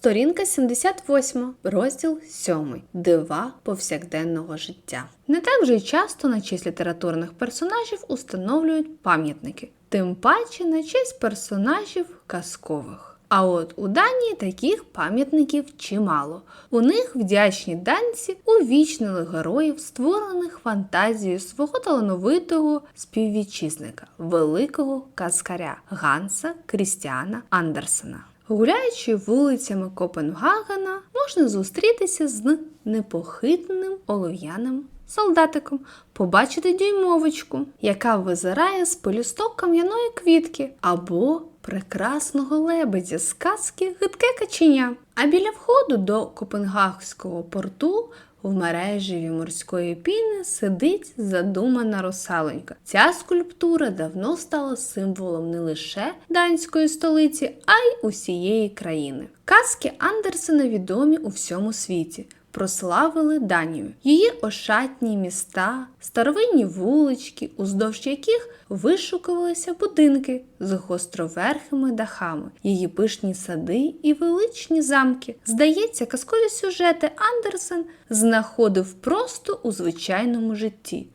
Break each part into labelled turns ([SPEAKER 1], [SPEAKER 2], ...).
[SPEAKER 1] Сторінка 78, розділ 7. Дива повсякденного життя. Не так вже й часто на честь літературних персонажів установлюють пам'ятники, тим паче на честь персонажів казкових. А от у Данії таких пам'ятників чимало. У них вдячні данці увічнили героїв, створених фантазією свого талановитого співвітчизника, великого казкаря Ганса Крістіана Андерсена. Гуляючи вулицями Копенгагена, можна зустрітися з непохитним олов'яним солдатиком, побачити дюймовочку, яка визирає з пелюсток кам'яної квітки, або прекрасного лебедя з казки гидке каченя. А біля входу до Копенгагського порту в мережі морської піни сидить задумана русалонька. Ця скульптура давно стала символом не лише данської столиці, а й усієї країни. Казки Андерсена відомі у всьому світі. Прославили Данію, її ошатні міста, старовинні вулички, уздовж яких вишукувалися будинки з гостроверхими дахами, її пишні сади і величні замки. Здається, казкові сюжети Андерсен знаходив просто у звичайному житті.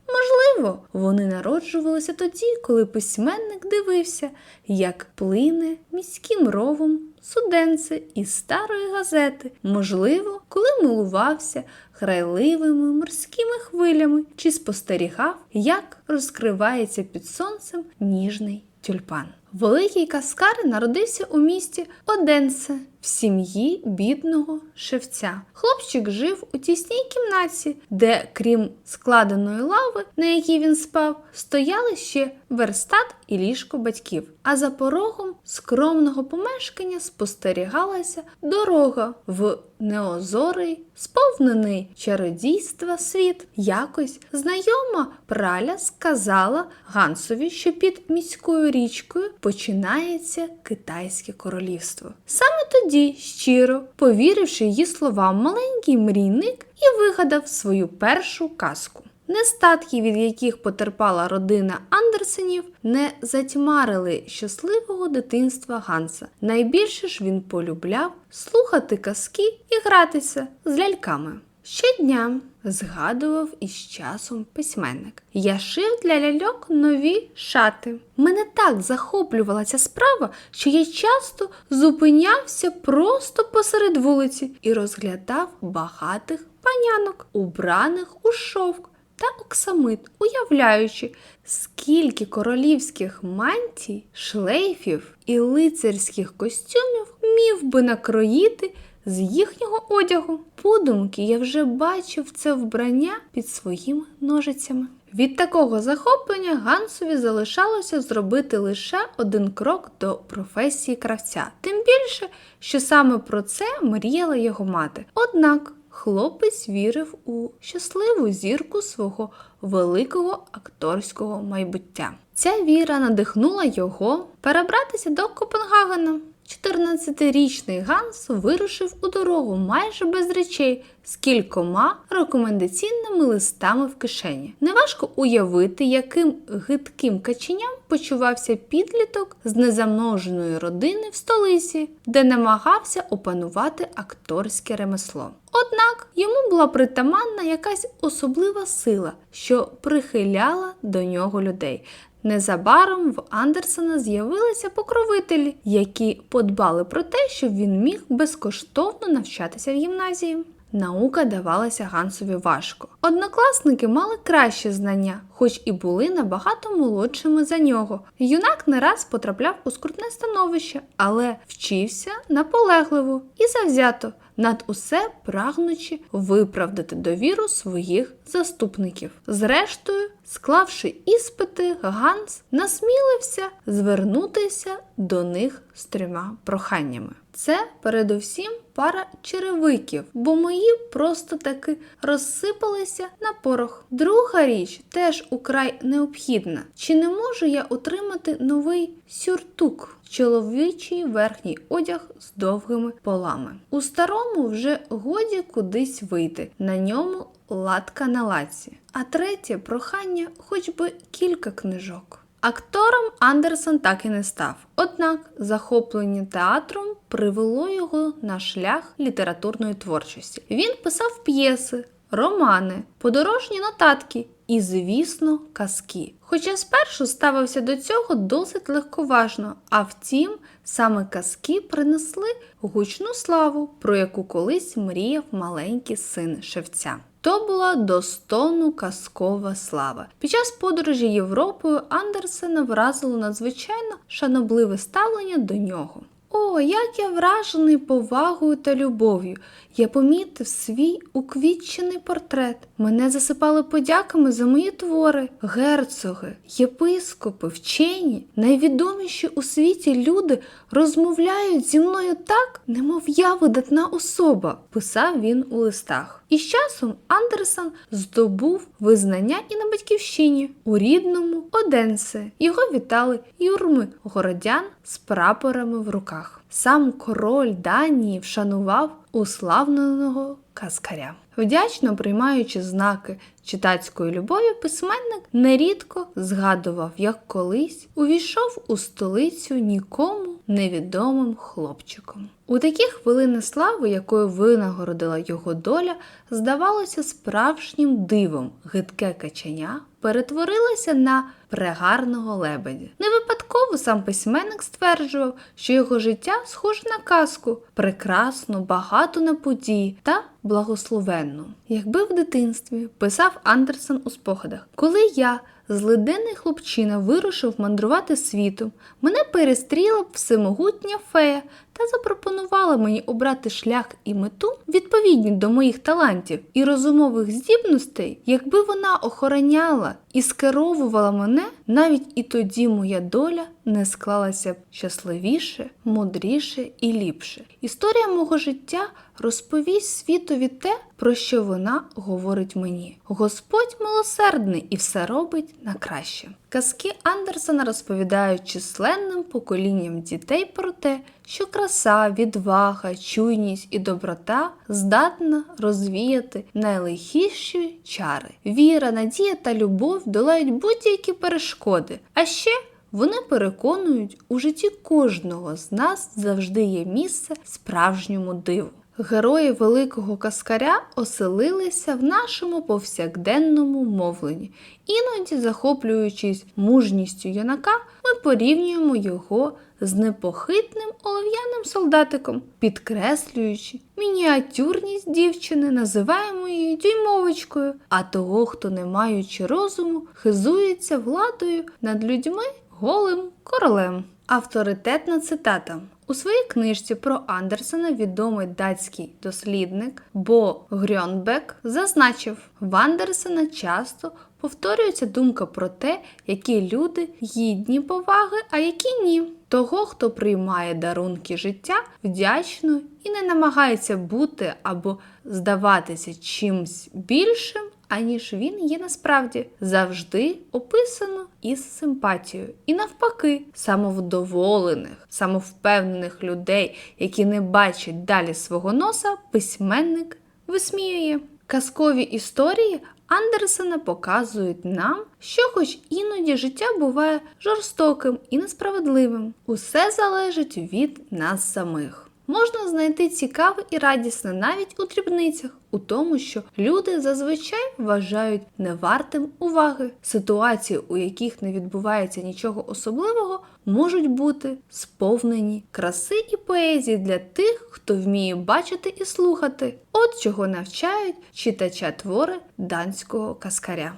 [SPEAKER 1] Можливо, вони народжувалися тоді, коли письменник дивився, як плине міським ровом суденце із старої газети, можливо, коли милувався грайливими морськими хвилями чи спостерігав, як розкривається під сонцем ніжний тюльпан. Великий каскар народився у місті Оденсе в сім'ї бідного шевця. Хлопчик жив у тісній кімнаті, де, крім складеної лави, на якій він спав, стояли ще верстат і ліжко батьків. А за порогом скромного помешкання спостерігалася дорога в неозорий, сповнений чародійства світ. Якось знайома праля сказала Гансові, що під міською річкою починається китайське королівство. Саме тоді, щиро повіривши її словам, маленький мрійник і вигадав свою першу казку. Нестатки, від яких потерпала родина Андерсенів, не затьмарили щасливого дитинства Ганса. Найбільше ж він полюбляв слухати казки і гратися з ляльками. Щодня згадував із часом письменник. Я шив для ляльок нові шати. Мене так захоплювала ця справа, що я часто зупинявся просто посеред вулиці і розглядав багатих панянок, убраних у шовк та оксамит, уявляючи, скільки королівських мантій, шлейфів і лицарських костюмів міг би накроїти з їхнього одягу. Подумки я вже бачив це вбрання під своїми ножицями. Від такого захоплення Гансові залишалося зробити лише один крок до професії кравця, тим більше, що саме про це мріяла його мати. Однак хлопець вірив у щасливу зірку свого великого акторського майбуття. Ця віра надихнула його перебратися до Копенгагена. 14-річний Ганс вирушив у дорогу майже без речей з кількома рекомендаційними листами в кишені. Неважко уявити, яким гидким каченям почувався підліток з незамноженої родини в столиці, де намагався опанувати акторське ремесло. Однак йому була притаманна якась особлива сила, що прихиляла до нього людей. Незабаром в Андерсена з'явилися покровителі, які подбали про те, щоб він міг безкоштовно навчатися в гімназії. Наука давалася Гансові важко. Однокласники мали кращі знання, хоч і були набагато молодшими за нього. Юнак не раз потрапляв у скрутне становище, але вчився наполегливо і завзято, над усе прагнучи виправдати довіру своїх заступників. Зрештою, склавши іспити, Ганс насмілився звернутися до них з трьома проханнями. Це передусім пара черевиків, бо мої просто таки розсипалися на порох. Друга річ теж украй необхідна. Чи не можу я отримати новий сюртук? Чоловічий верхній одяг з довгими полами. У старому вже годі кудись вийти. На ньому латка на лаці. А третє прохання хоч би кілька книжок. Актором Андерсон так і не став. Однак захоплення театром привело його на шлях літературної творчості. Він писав п'єси, романи, подорожні нотатки і, звісно, казки. Хоча спершу ставився до цього досить легковажно, а втім, саме казки принесли гучну славу, про яку колись мріяв маленький син шевця. То була достону казкова слава. Під час подорожі Європою Андерсена вразило надзвичайно шанобливе ставлення до нього. О, як я вражений повагою та любов'ю. Я помітив свій уквітчений портрет. Мене засипали подяками за мої твори, герцоги, єпископи, вчені, найвідоміші у світі люди розмовляють зі мною так, немов я видатна особа, писав він у листах. І з часом Андерсон здобув визнання і на батьківщині у рідному Оденсе. Його вітали юрми городян з прапорами в руках. Сам король Данії вшанував уславленого каскаря. Вдячно приймаючи знаки читацької любові, письменник нерідко згадував, як колись увійшов у столицю нікому невідомим хлопчиком. У такі хвилини слави, якою винагородила його доля, здавалося справжнім дивом гидке каченя перетворилося на прегарного лебедя. Не випадково сам письменник стверджував, що його життя схоже на казку, прекрасну, багату на події та благословенну. Якби в дитинстві писав Андерсон у спогадах, коли я. Злиденний хлопчина вирушив мандрувати світом. Мене перестріла всемогутня фея та запропонувала мені обрати шлях і мету відповідні до моїх талантів і розумових здібностей, якби вона охороняла і скеровувала мене, навіть і тоді моя доля не склалася б щасливіше, мудріше і ліпше. Історія мого життя розповість світові те, про що вона говорить мені. Господь милосердний і все робить на краще. Казки Андерсона розповідають численним поколінням дітей про те, що краса, відвага, чуйність і доброта здатна розвіяти найлихіші чари. Віра, надія та любов долають будь-які перешкоди. А ще вони переконують, у житті кожного з нас завжди є місце справжньому диву. Герої великого каскаря оселилися в нашому повсякденному мовленні. Іноді, захоплюючись мужністю юнака, ми порівнюємо його з непохитним олов'яним солдатиком, підкреслюючи мініатюрність дівчини, називаємо її дюймовочкою, а того, хто не маючи розуму, хизується владою над людьми голим королем. Авторитетна цитата. У своїй книжці про Андерсена відомий датський дослідник Бо Грьонбек зазначив, в Андерсена часто повторюється думка про те, які люди гідні поваги, а які ні. Того, хто приймає дарунки життя вдячно і не намагається бути або здаватися чимсь більшим, аніж він є насправді, завжди описано із симпатією. І навпаки, самовдоволених, самовпевнених людей, які не бачать далі свого носа, письменник висміює. Казкові історії Андерсена показують нам, що, хоч іноді життя буває жорстоким і несправедливим, усе залежить від нас самих. Можна знайти цікаве і радісне навіть у дрібницях, у тому, що люди зазвичай вважають невартим уваги. Ситуації, у яких не відбувається нічого особливого, можуть бути сповнені краси і поезії для тих, хто вміє бачити і слухати. От чого навчають читача твори данського каскаря.